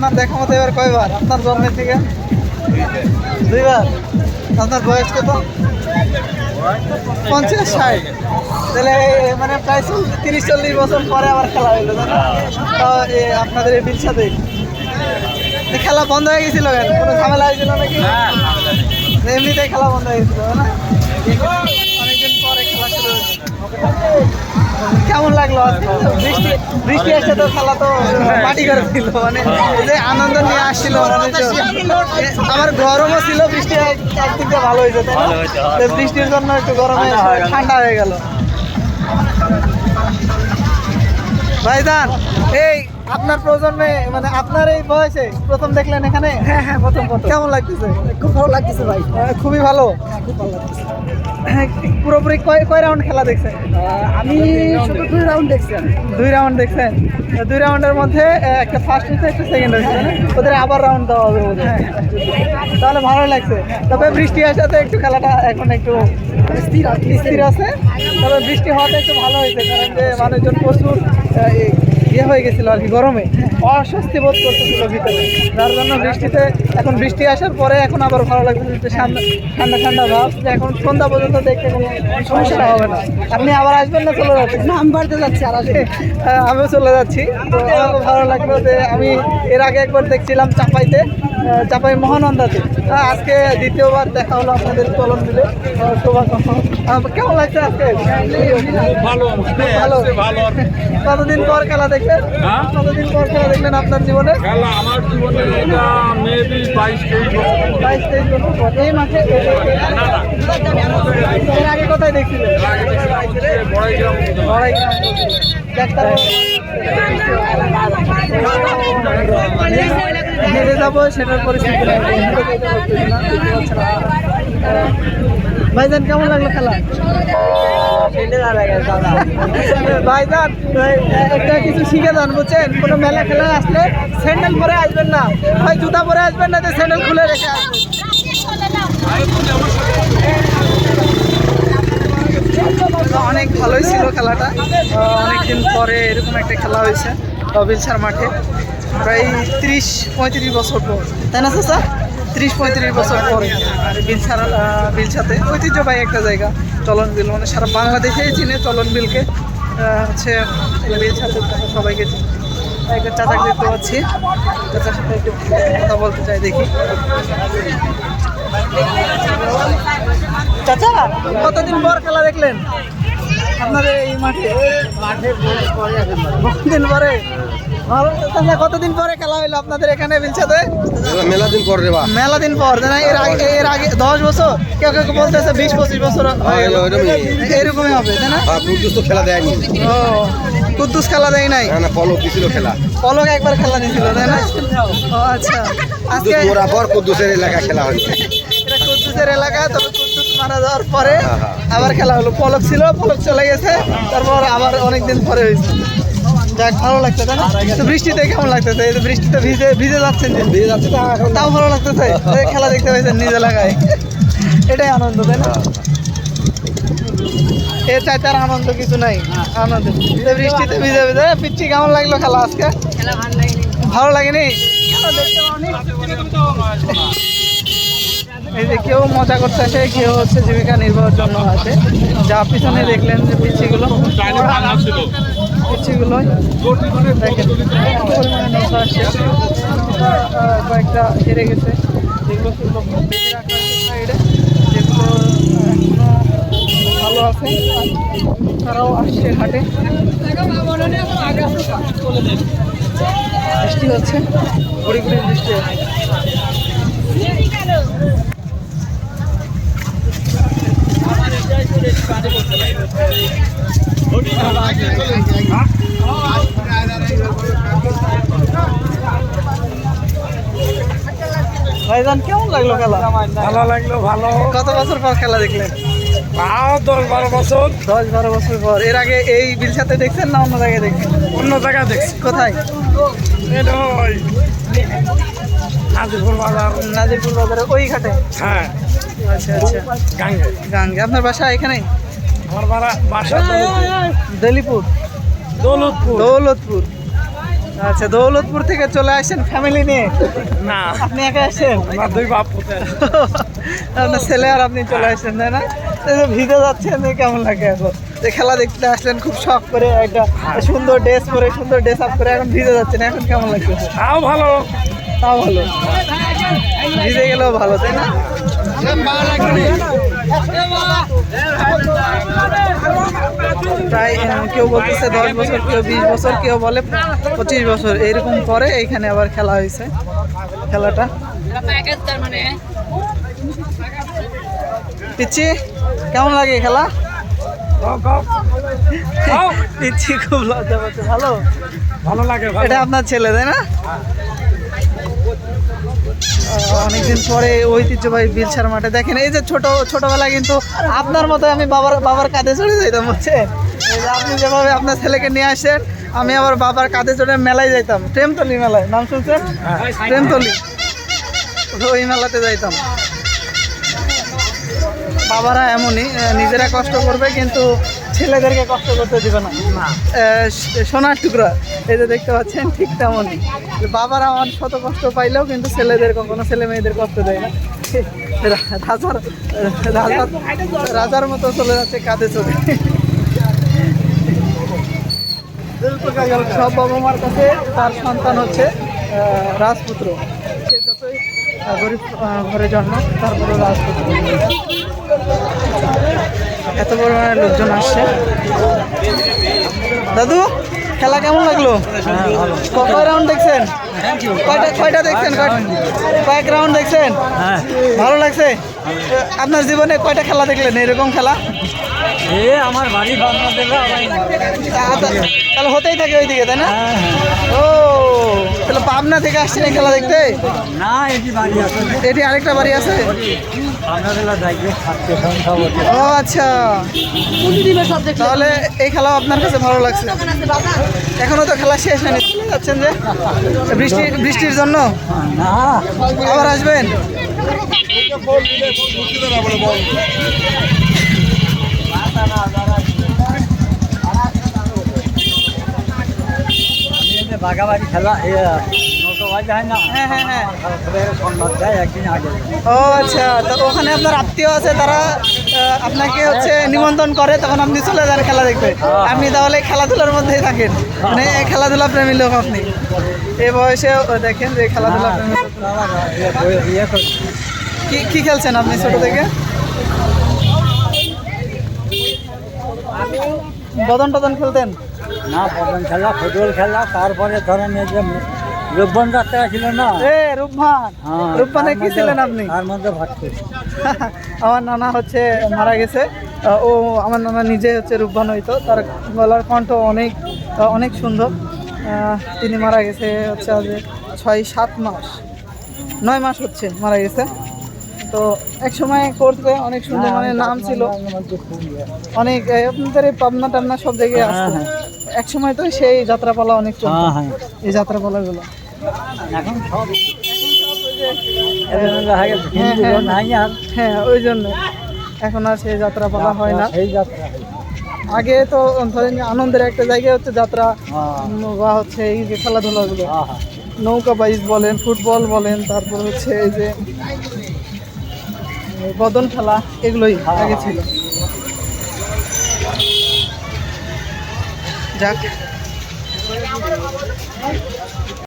আপনার দেখা মতো এবার কয়বার? আপনার জন্মের থেকে? দুইবার? আপনার বয়স কত? পঞ্চাশ ষাট। তাহলে মানে প্রায় তিরিশ চল্লিশ বছর পরে আবার খেলা হইল? তো আপনাদের এই বিল সাথে খেলা বন্ধ হয়ে গেছিল কেন? কোনো ঝামেলা হয়েছিল নাকি? এমনিতেই খেলা বন্ধ হয়ে গেছিল না? অনেকদিন পরে খেলা শুরু হয়েছে। কেমন লাগল? বৃষ্টি বৃষ্টি আসছে তো খেলা তো মাটি করে দিল মানে যে আনন্দ নিয়ে আসছিল আমার গরমও ছিল বৃষ্টি এক- একদিক ভালো হয়েছে তাই না? বৃষ্টির জন্য একটু গরমে ঠান্ডা হয়ে গেল। ভাইজান এই আপনার প্রজন্মে মানে আপনার এই বয়সে প্রথম দেখলেন এখানে? হ্যাঁ হ্যাঁ প্রথম প্রথম। কেমন লাগতেছে? খুব ভালো লাগতেছে ভাই। খুবই ভালো? খুব ভালো লাগতেছে। পুরোপুরি কয় কয় রাউন্ড খেলা দেখছেন? আমি শুধু দুই রাউন্ড দেখছি দুই রাউন্ড দেখছেন। দুই রাউন্ডের মধ্যে একটা ফার্স্ট হয়েছে একটা সেকেন্ড হয়েছে ওদের আবার রাউন্ড দেওয়া হবে তাহলে ভালো লাগছে। তবে বৃষ্টি আসাতে একটু খেলাটা এখন একটু স্থির স্থির আছে। তবে বৃষ্টি হওয়াতে একটু ভালো হয়েছে কারণ যে মানুষজন প্রচুর ইয়ে হয়ে গেছিল আর কি গরমে অস্বস্তি বোধ করতেছিল ভিতরে। যার জন্য বৃষ্টিতে এখন বৃষ্টি আসার পরে এখন আবার ভালো লাগতেছে যে ঠান্ডা ঠান্ডা ঠান্ডা ভাব। যে এখন সন্ধ্যা পর্যন্ত দেখতে কোনো সমস্যা হবে না। আপনি আবার আসবেন না চলে যাচ্ছেন? নাম বাড়তে যাচ্ছে আর আসবে হ্যাঁ, আমিও চলে যাচ্ছি। তো ভালো লাগল যে আমি এর আগে একবার দেখছিলাম চাপাইতে চাপাই মহানন্দাতে। আজকে দ্বিতীয়বার দেখা হলো আপনাদের চলন দিলে কেমন লাগছে আজকে? ভালো ভালো। ভালো। কতদিন পর খেলা দেখলেন হ্যাঁ? কতদিন পর খেলা দেখলেন আপনার জীবনে? খেলা আমার জীবনে এটা মেবি বাইশ তেইশ। বাইশ তেইশ বছর এই না এর আগে কোথায় দেখছিলেন? হেরে যাব সেটার পরিস্থিতি ভাইজান কেমন লাগল খেলা? ভাইজান একটা কিছু শিখে যান বুঝছেন? কোনো মেলা খেলা আসলে স্যান্ডেল পরে আসবেন না। হয় জুতা পরে আসবেন না তো স্যান্ডেল খুলে রেখে অনেক ভালোই ছিল খেলাটা। অনেকদিন পরে এরকম একটা খেলা হয়েছে বিলসার মাঠে প্রায় ত্রিশ, পঁয়ত্রিশ বছর পর। তাই না, স্যার? ত্রিশ পঁয়ত্রিশ বছর পরে বিলসার বিলসাতে ঐতিহ্যবাহী একটা জায়গা চলন বিল মানে সারা বাংলাদেশেই চিনে চলন বিলকে হচ্ছে বিলসাতে সবাইকে চিনে। একটা চাচাকে দেখতে পাচ্ছি। চাচার সাথে একটু কথা বলতে চাই, দেখি। চাচা, কতদিন পর খেলা দেখলেন? আপনাদের এই মাঠে? মাঠে দিন পরে? কতদিন পরে খেলা হইল আপনাদের এখানে বিলসাতে মেলা দিন পর রে মেলা দিন পর না এর আগে এর আগে দশ বছর? কেউ কেউ বলতেছে বিশ পঁচিশ বছর হয়ে গেল। এরকমই হবে তাই না? কুদ্দুস তো খেলা দেয়নি। ও কুদ্দুস খেলা দেয় নাই? না না পলক দিছিল খেলা। পলক একবার খেলা দিয়েছিল তাই না? ও আচ্ছা। আজকে পর কুদ্দুসের এলাকা খেলা হয়েছে এটা কুদ্দুসের এলাকা তবে কুদ্দুস মারা যাওয়ার পরে হ্যাঁ, হ্যাঁ। আবার খেলা হলো। পলক ছিল পলক চলে গেছে তারপর আবার অনেকদিন পরে হয়েছে। যাক ভালো লাগছে তাই না? তো বৃষ্টিতে কেমন লাগতেছে? এই যে বৃষ্টিতে ভিজে ভিজে যাচ্ছেন যে। দিয়ে যাচ্ছে তাও ভালো লাগতেছে? এই খেলা দেখতে পাইছেন নিজ এলাকায় এটাই আনন্দ তাই না? এর চাইতে আর আনন্দ কিছু নাই। আনন্দ। বৃষ্টিতে ভিজে ভিজে। পিচ্ছি কেমন লাগল খেলা আজকে? ভালো লাগেনি। এই যে কেউ মজা করতে আসে কেউ হচ্ছে জীবিকা নির্বাহের জন্য আছে যা পিছনে দেখলেন যে পিচ্ছিগুলো। পিচ্ছিগুলো দেখেন, এত পরিমাণে নৌকা আসছে। কয়েকটা হেরে গেছে। যেগুলো সাইডে, যেগুলো ভালো আছে। তারাও আসছে ঘাটে বৃষ্টি হচ্ছে। ঘুরি ঘুরি বৃষ্টি হচ্ছে। ভাইজান কেমন লাগল খেলা? ভালো লাগল ভালো। কত বছর পর খেলা দেখলেন? তাও দশ বারো বছর। দশ বারো বছর পর। এর আগে এই বিলসাতে দেখছেন না অন্য জায়গায় দেখছেন? অন্য জায়গায় দেখছি। কোথায়? নাজিপুর বাজার। নাজিরপুর বাজারে ওই ঘাটে? হ্যাঁ। আচ্ছা আচ্ছা গাঙ্গে। আপনার বাসা এখানে? আমার বাড়া বাসা দলিপুর দৌলতপুর। দৌলতপুর। আচ্ছা দৌলতপুর থেকে চলে আসেন ফ্যামিলি নিয়ে? না। আপনি একা আসেন? আমরা দুই বাপ আপনার ছেলে আর আপনি চলে আসছেন তাই না? ভিজে যাচ্ছেন কেমন লাগে এখন? যে খেলা দেখতে আসলেন খুব শখ করে একটা সুন্দর ড্রেস পরে সুন্দর ড্রেস আপ করে এখন ভিজে যাচ্ছেন এখন কেমন লাগছে? তাও ভালো। তাও ভালো। ভিজে গেলেও ভালো তাই না? প্রায় কেউ বলতেছে দশ বছর কেউ বিশ বছর কেউ বলে পঁচিশ বছর। এরকম পরে এইখানে আবার খেলা হয়েছে খেলাটা। পিচ্ছি কেমন লাগে খেলা। পিচ্ছি খুব লজ্জা পাচ্ছে। ভালো? ভালো লাগে এটা আপনার ছেলে তাই না? অনেকদিন পরে ঐতিহ্যবাহী বিলসার মাঠে। দেখেন এই যে ছোট ছোটবেলায় কিন্তু আপনার মতো আমি বাবার বাবার কাঁধে চড়ে যাইতাম হচ্ছে আপনি যেভাবে আপনার ছেলেকে নিয়ে আসেন আমি আবার বাবার কাঁধে চড়ে মেলায় যাইতাম। প্রেমতলি মেলায় নাম শুনছেন? প্রেমতলি। ওই মেলাতে যাইতাম। বাবারা এমনই নিজেরা কষ্ট করবে কিন্তু ছেলেদেরকে কষ্ট করতে দিবে না। সোনার টুকরা এই যে দেখতে পাচ্ছেন ঠিক তেমনই। বাবারা আমার শত কষ্ট পাইলেও কিন্তু ছেলেদের কখনো ছেলে মেয়েদের কষ্ট দেয় না। রাজার রাজার রাজার মতো চলে যাচ্ছে, কাঁধে চলে সব বাবা মার কাছে তার সন্তান হচ্ছে রাজপুত্র। সে যতই গরিব ঘরে জন্ম তারপরে রাজপুত্র। এত পরিমাণে লোকজন আসছে। দাদু? খেলা কেমন লাগল? কয় রাউন্ড দেখছেন? কয়টা কয়টা দেখছেন? কয়- কয়েক রাউন্ড দেখছেন? ভালো লাগছে? আপনার জীবনে কয়টা খেলা দেখলেন? এরকম খেলা? এ আমার বাড়ি তাহলে হতেই থাকে ওইদিকে তাই না? ও তাহলে পাবনা থেকে আসছেন এই খেলা দেখতে? না এটি বাড়ি আছে। এটি আরেকটা বাড়ি আছে? ও আচ্ছা। তাহলে এই খেলা আপনার কাছে ভালো লাগছে। এখনও তো খেলা শেষ হয়নি। যাচ্ছেন যে? বৃষ্টি বৃষ্টির জন্য? আবার আসবেন? বাগাবাড়ি খেলা এ হয় হ্যাঁ হ্যাঁ। ও আচ্ছা। তো ওখানে আপনার আত্মীয় আছে তারা আপনাকে হচ্ছে নিমন্ত্রণ করে তখন আপনি চলে যান খেলা দেখতে। আপনি তাহলে খেলাধুলার মধ্যেই থাকেন। মানে খেলাধুলা প্রেমী লোক আপনি। এই বয়সে ও দেখেন যে খেলাধুলা প্রেমী। ইয়ে কি কি খেলছেন আপনি ছোট থেকে? বদন টদন খেলতেন? না বদন খেলা ফুটবল খেলা তারপরে ধরেন এই যে রূপবন যাত্রা ছিল না? এ রূপমান হ্যাঁ, রূপমানে কি ছিলেন আপনি? তার মধ্যে ভর্তি আমার নানা হচ্ছে মারা গেছে। ও আমার নানা নিজে হচ্ছে রূপবান হইতো। তার গলার কণ্ঠ অনেক অনেক সুন্দর। তিনি মারা গেছে হচ্ছে আজ ছয় সাত মাস। নয় মাস হচ্ছে মারা গেছে। তো এক সময় করতে অনেক সুন্দর মানে নাম ছিল। অনেক আপনাদের এই পাবনা টাবনা সব জায়গায় আসতো। হ্যাঁ, এক সময় তো সেই যাত্রাপালা অনেক চলতো। হ্যাঁ হ্যাঁ। এই যাত্রাপালাগুলো। এখন সব হ্যাঁ, হ্যাঁ। ওই জন্য। এখন আর সেই যাত্রাপালা হয় না। সেই যাত্রা আগে তো ধরেন আনন্দের একটা জায়গা হচ্ছে যাত্রা হ্যাঁ। বা হচ্ছে এই যে খেলাধুলাগুলো। হ্যাঁ হ্যাঁ। নৌকা বাইচ বলেন ফুটবল বলেন তারপর হচ্ছে এই যে বদন খেলা এগুলোই আগে ছিল। যাক।